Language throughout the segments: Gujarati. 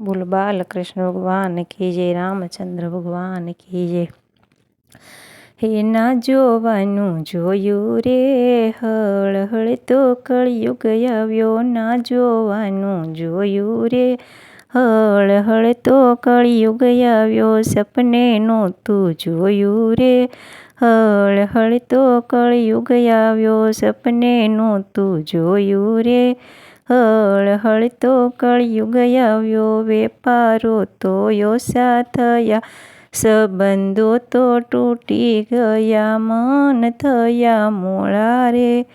બોલ કૃષ્ણ ભગવાન કી જય, રામચંદ્ર ભગવાન કી જય. હે ના જોવાનું જોયું રે, હળ હળ તો કળિયુગ આવ્યો. ના જોવાનું જોયું રે, હળ હળ તો કળિયુગ આવ્યો. સપને નહોતું જોયું રે, હળ હળ તો કળિયુગ આવ્યો. સપને નહોતું જોયું રે હળ હળ તો કળિયુગ આવ્યો, વેપારો તો યોસા થયા, સંબંધો તો તૂટી ગયા, મન થયા મોળા રે.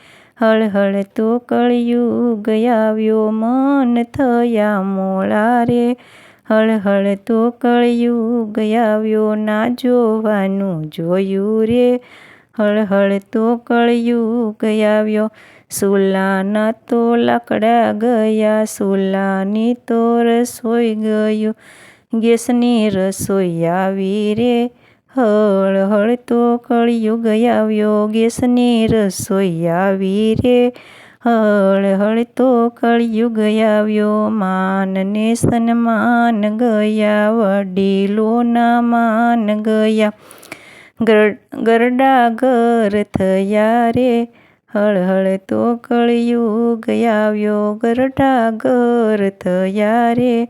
હળ હળ તો કળિયુગ આવ્યો, મન થયા મોળા રે. હળ હળ તો કળિયુગ આવ્યો, ના જોવાનું જોયું રે. હળ હળ તો કળિયુગ આવ્યો. સુલાના તો લાકડા ગયા, સુલાની તો રસોઈ ગયું. ગેસની રસોઈ આવી રે, હળ હળ તો કળિયુગ આવ્યો. ગેસની રસોઈ આવી રે, હળ હળ તો કળિયુગ આવ્યો. માનને સન્માન ગયા, વડીલોના માન ગયા. ગરડા ઘર થયા રે હળ હળ તો કળિયુગ આવ્યો ગરડા ઘર થયા રે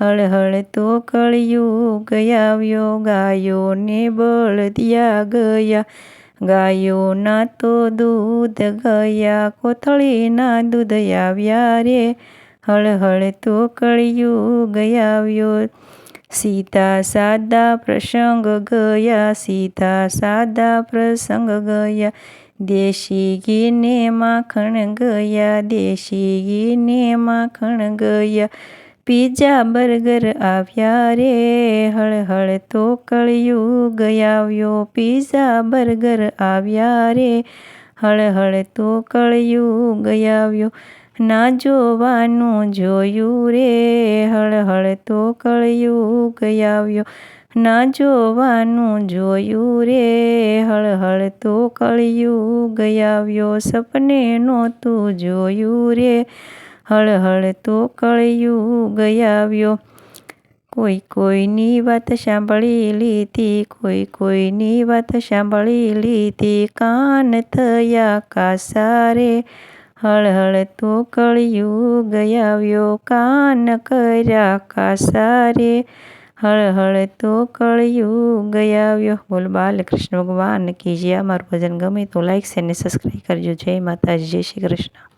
હળ હળ તો કળિયુગ આવ્યો ગાયોને બળદિયા ગયા. ગાયોના તો દૂધ ગયા. કોથળીના દૂધ આવ્યા રે. હળ હળ તો કળિયુગ આવ્યો સીધા સાદા પ્રસંગ ગયા સીતા સાદા પ્રસંગ ગયા દેશી ઘીને માખણ ગયા દેશી ઘીને માખણ ગયા પીઝા બર્ગર આવ્યા રે હળ હળ તો કળિયુગ આવ્યો પીઝા બર્ગર આવ્યા રે હળ હળ તો કળિયુગ આવ્યો ના જોવાનું જોયું રે, હળહળ હળ તો કળિયુગ આવ્યો. ના જોવાનું જોયું રે, હળહળ હળ તો કળિયુગ આવ્યો. સપને નહોતું જોયું રે, હળહળ હળ તો કળિયુગ આવ્યો. કોઈ કોઈની વાત સાંભળી લીધી, કોઈ કોઈની વાત સાંભળી લીધી. કાન થયા કાસા રે હળ હળ તો કળિયુગ આવ્યો, કાન કર્યા કાસા રે હળ હળ તો કળિયુગ આવ્યો. બોલ બાલકૃષ્ણ ભગવાન કી જે અમારું ભજન ગમે તો લાઈક છે અને સબસ્ક્રાઈબ કરજો. જય માતાજી, જય શ્રી કૃષ્ણ.